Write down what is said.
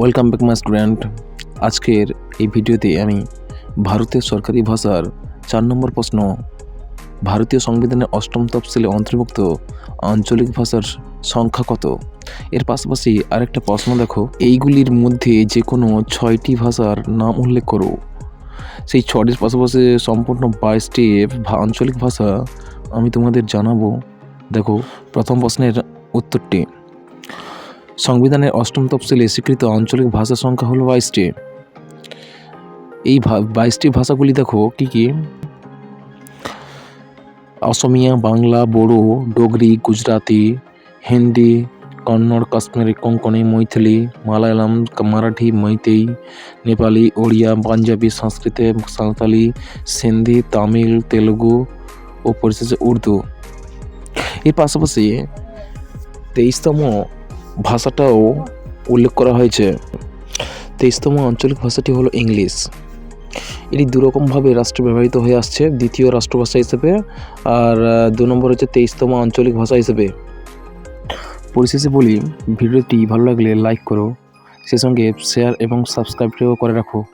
Welcome back my student আজকের এই ভিডিওতে আমি ভারতের সরকারি ভাষার চার নম্বর প্রশ্ন, ভারতীয় সংবিধানের অষ্টম তফসিলে অন্তর্ভুক্ত আঞ্চলিক ভাষার সংখ্যা কত? এর পাশাপাশি আরেকটা প্রশ্ন দেখো, এইগুলির মধ্যে যে কোনো ছয়টি ভাষার নাম উল্লেখ করো। সেই ছটির পাশাপাশি সম্পূর্ণ বাইশটি আঞ্চলিক ভাষা আমি তোমাদের জানাব। দেখো, প্রথম প্রশ্নের উত্তরটি। সংবিধানের অষ্টম তফসিলে স্বীকৃত আঞ্চলিক ভাষা সংখ্যা হলো বাইশটি। এই বাইশটি ভাষাগুলি দেখো, কি কি? অসমিয়া, বাংলা, বড়ো, ডোগরি, গুজরাতি, হিন্দি, কন্নড়, কাশ্মীরি কোঙ্কনি মৈথিলি, মালায়ালাম, মারাঠি মৈতেই নেপালি, ওড়িয়া, পাঞ্জাবি, সংস্কৃতে, সাঁওতালি, সিন্ধি, তামিল, তেলুগু ও পরিশেষে উর্দু। এর পাশাপাশি তেইশতম ভাষাটাও উল্লেখ করা হয়েছে। তেইশতম আঞ্চলিক ভাষাটি হলো ইংলিশ। এটি দুরকমভাবে রাষ্ট্র ব্যবহৃত হয়ে আসছে, দ্বিতীয় রাষ্ট্রভাষা হিসেবে, আর দু নম্বর হচ্ছে তেইশতম আঞ্চলিক ভাষা হিসেবে। পরিশেষে বলি, ভিডিওটি ভালো লাগলে লাইক করো, সে সঙ্গে শেয়ার এবং সাবস্ক্রাইবটিও করে রাখো।